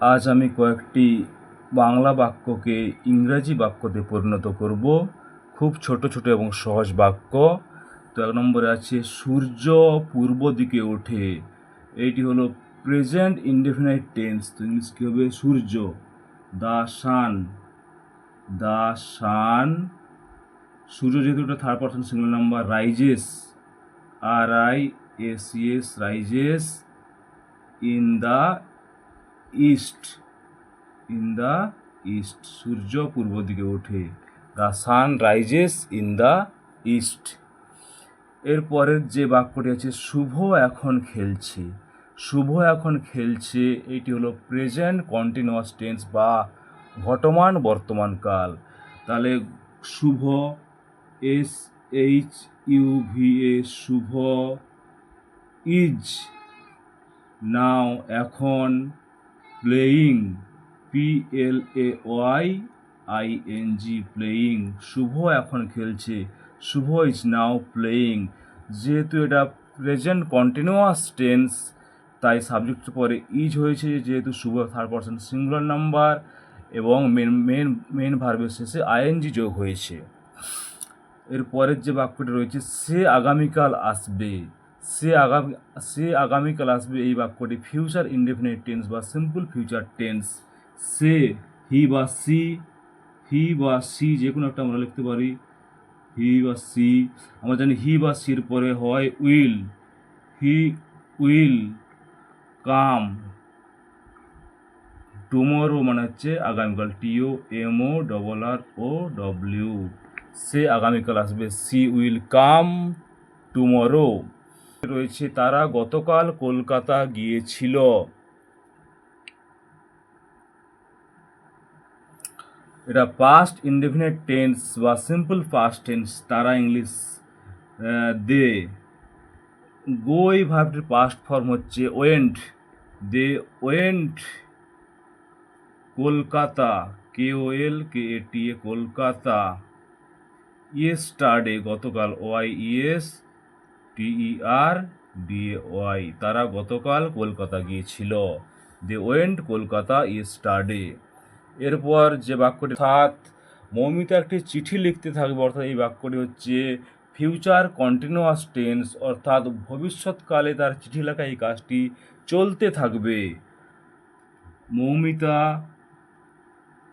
আজ আমি কয়েকটি বাংলা বাক্যকে ইংরাজি বাক্যতে পরিণত করব। খুব ছোট ছোট এবং সহজ বাক্য। তো এক নম্বরে আছে, সূর্য পূর্ব দিকে ওঠে। এইটি হলো প্রেজেন্ট ইনডেফিনাইট টেন্স তো ইংলিশ কী হবে? সূর্য। দ্য সান দ্য সান সূর্য যেহেতু এটা third person single number rises R I S S rises in the east in the east সূর্য পূর্ব দিকে ওঠে the sun rises in the east এর পরের যে বাক্যটি আছে, শুভ এখন খেলছে। শুভ এখন খেলছে, এটি হলো প্রেজেন্ট কন্টিনিউয়াস টেন্স বা ঘটমান বর্তমান কাল। তাহলে Shuvo, S, H, U, V, A, Shuvo, is, now, এখন playing P L A Y I N G playing. Shuvo এখন খেলছে। শুভ ইজ নাও প্লেয়িং যেহেতু এটা প্রেজেন্ট কন্টিনিউয়াস টেন্স তাই সাবজেক্টের পরে ইজ হয়েছে। যেহেতু Shuvo third person singular number এবং মেন মেন মেন ভার্বের শেষে আইএনজি যোগ হয়েছে। এর পরের যে বাক্যটি রয়েছে, সে আগামীকাল আসবে। সে আগামী সে আগামীকাল আসবে এই বাক্যটি ফিউচার ইনডেফিনিট টেন্স বা সিম্পল ফিউচার টেন্স সে হি বা সি হি বা সি যে কোনো একটা আমরা লিখতে পারি হি বা সি আমরা জানি হি বা সির পরে হয় will he will come tomorrow মানে হচ্ছে আগামীকাল T O M O double R O W সে আগামীকাল আসবে সি উইল কাম টুমোরো রয়েছে, তারা গতকাল কলকাতা গিয়েছিল। এটা পাস্ট ইনডেফিনিট টেন্স বা সিম্পল পাস্ট টেন্স তারা ইংলিশ দে। গো এই ভাবটির পাস্ট ফর্ম হচ্ছে went. They went Kolkata K O L K A T A Kolkata. Yesterday গতকাল Y E S T E R D Y তারা গতকাল কলকাতা গিয়েছিল। দে went Kolkata yesterday এরপর যে বাক্যটি সাত মৌমিতা একটি চিঠি লিখতে থাকবে, অর্থাৎ এই বাক্যটি হচ্ছে ফিউচার কন্টিনিউয়াস টেন্স অর্থাৎ ভবিষ্যৎকালে তার চিঠি লেখা এই কাজটি চলতে থাকবে। Moumita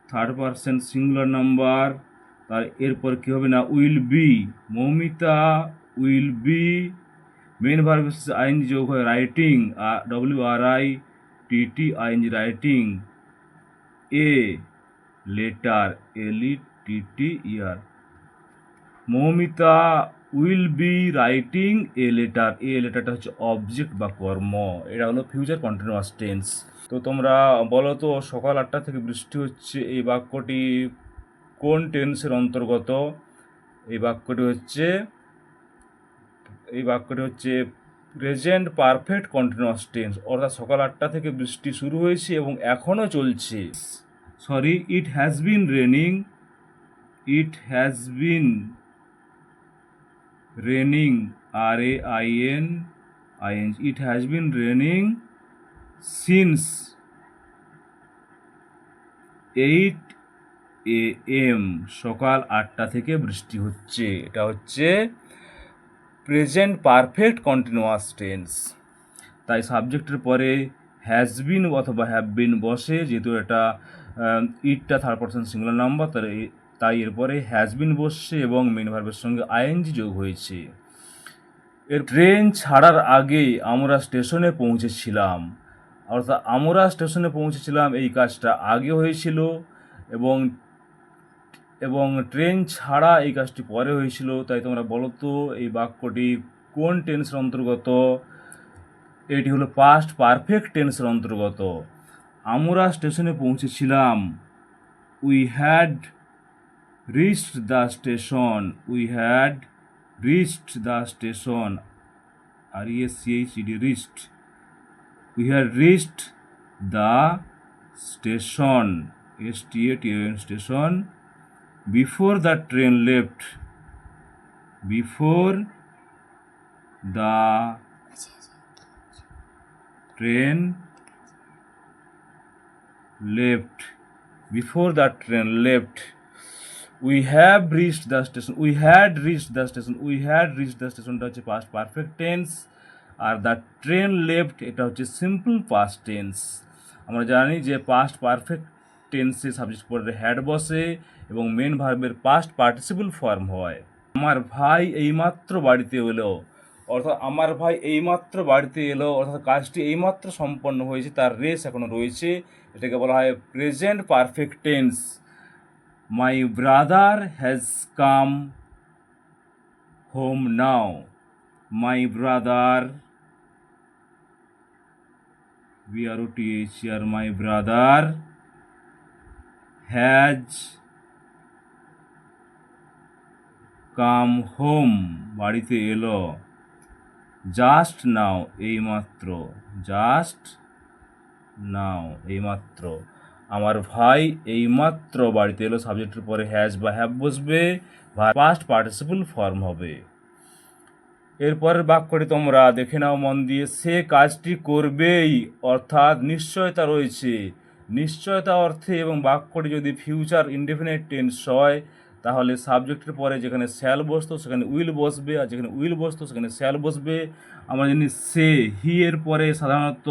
third person singular number তার এরপর কী হবে না? Will be Moumita will be main verb ing যোগ হয় writing W R I T T ing writing a letter L E T T E R Moumita will be writing a letter a লেটারটা হচ্ছে object বা কর্ম, এটা হলো future continuous tense তো তোমরা বলো তো, সকাল আটটা থেকে বৃষ্টি হচ্ছে, এই বাক্যটি কোন টেন্সের অন্তর্গত? এই বাক্যটি হচ্ছে এই বাক্যটি হচ্ছে, প্রেজেন্ট পারফেক্ট কন্টিনিউয়াস টেন্স অর্থাৎ সকাল আটটা থেকে বৃষ্টি শুরু হয়েছে এবং এখনও চলছে। Sorry, it has been raining it has been raining R A I N I N it has been raining since eight A M সকাল আটটা থেকে বৃষ্টি হচ্ছে। এটা হচ্ছে প্রেজেন্ট পারফেক্ট কন্টিনিউয়াস টেন্স তাই সাবজেক্টের পরে হ্যাজ বিন অথবা হ্যাভ বিন বসে, যেহেতু এটা ইটটা থার্ড পার্সন সিঙ্গুলার নাম্বার তার তাই এরপরে হ্যাজ বিন বসছে এবং মেন ভার্বের সঙ্গে আইএনজি যোগ হয়েছে। এর ট্রেন ছাড়ার আগে আমরা স্টেশনে পৌঁছেছিলাম। অর্থাৎ আমরা স্টেশনে পৌঁছেছিলাম, এই কাজটা আগে হয়েছিল এবং এবং ট্রেন ছাড়া এই কাজটি পরে হয়েছিল, তাই তোমরা বলো তো এই বাক্যটি কোন টেন্সের অন্তর্গত? এটি হলো পাস্ট পারফেক্ট টেন্সের অন্তর্গত। আমরা স্টেশনে পৌঁছেছিলাম। We had reached the station we had reached the station R CHD reached we had reached the station S T A T station before the train left before the train left before the train left we have reached the station we had reached the station we had reached the station টা হচ্ছে past perfect tense আর the train left এটা হচ্ছে simple past tense আমরা জানি যে past perfect টেন্সে subject পরে হ্যাড বসে এবং মেন ভার্বের পাস্ট পার্টিসিপল ফর্ম হয়। আমার ভাই এইমাত্র বাড়িতে এলো, অর্থাৎ আমার ভাই এইমাত্র বাড়িতে এলো, অর্থাৎ কাজটি এইমাত্র সম্পন্ন হয়েছে, তার রেস এখনও রয়েছে। এটাকে বলা হয় present perfect tense my brother has come home now my brother O T H R my brother has come home, বাড়িতে এলো। জাস্ট নাও এইমাত্র, জাস্ট নাও এইমাত্র। আমার ভাই এইমাত্র বাড়িতে এলো, সাবজেক্টের পরে হ্যাজ বা হ্যাভ বসবে পাস্ট পার্টিসিপল ফর্ম হবে। এরপরের বাক্যটি তোমরা দেখে নাও মন দিয়ে। সে কাজটি করবেই, অর্থাৎ নিশ্চয়তা রয়েছে। নিশ্চয়তা অর্থে এবং বাক্যটি যদি ফিউচার ইনডেফিনেট টেন্স হয়, তাহলে সাবজেক্টের পরে যেখানে স্যাল বসতো, সেখানে উইল বসবে, আর যেখানে উইল বসতো, সেখানে স্যাল বসবে। আমরা জানি সে হি এর পরে সাধারণত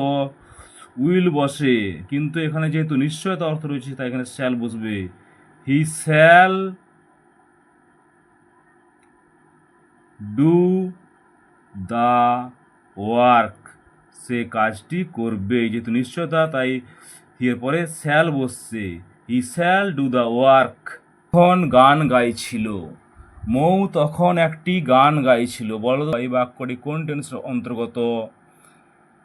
উইল বসে। কিন্তু এখানে যেহেতু নিশ্চয়তা অর্থ রয়েছে, তাই এখানে স্যাল বসবে। He shall do the work সে কাজটি করবে। যেহেতু নিশ্চয়তা, তাই এর পরে বসছে। He shall do the work. তখন গান গাইছিল। মৌ তখন একটি গান গাইছিল। বলো এই বাক্যটি কোন টেন্সের অন্তর্গত?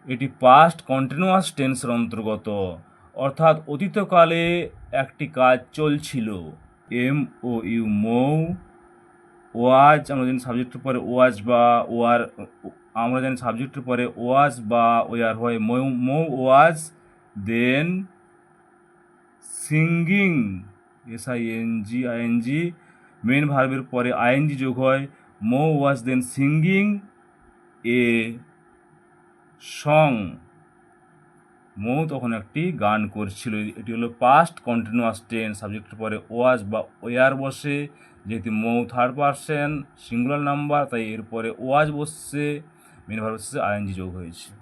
এটি পাস্ট কন্টিনিউয়াস টেন্সের অন্তর্গত। অর্থাৎ অতীতকালে একটি কাজ চলছিল। এম ও ইউ, মৌ, ওয়াজ, আমরা জানি সাবজেক্টের পরে ওয়াজ বা ওয়ার, আমরা জানি সাবজেক্টের পরে ওয়াজ বা ওয়ার হয় Mou Mou was. Then singing S I N G I N G main ভার্বের পরে আইএনজি যোগ হয়। মৌ was then singing a song মৌ তখন একটি গান করছিল। এটি হলো পাস্ট কন্টিনিউয়াস টেন্স সাবজেক্টের পরে ওয়াজ বা ওয়ার বসে। যেহেতু Mou third person singular number তাই এরপরে ওয়াজ বসছে। মেন ভার্ব বসছে আইএনজি যোগ হয়েছে।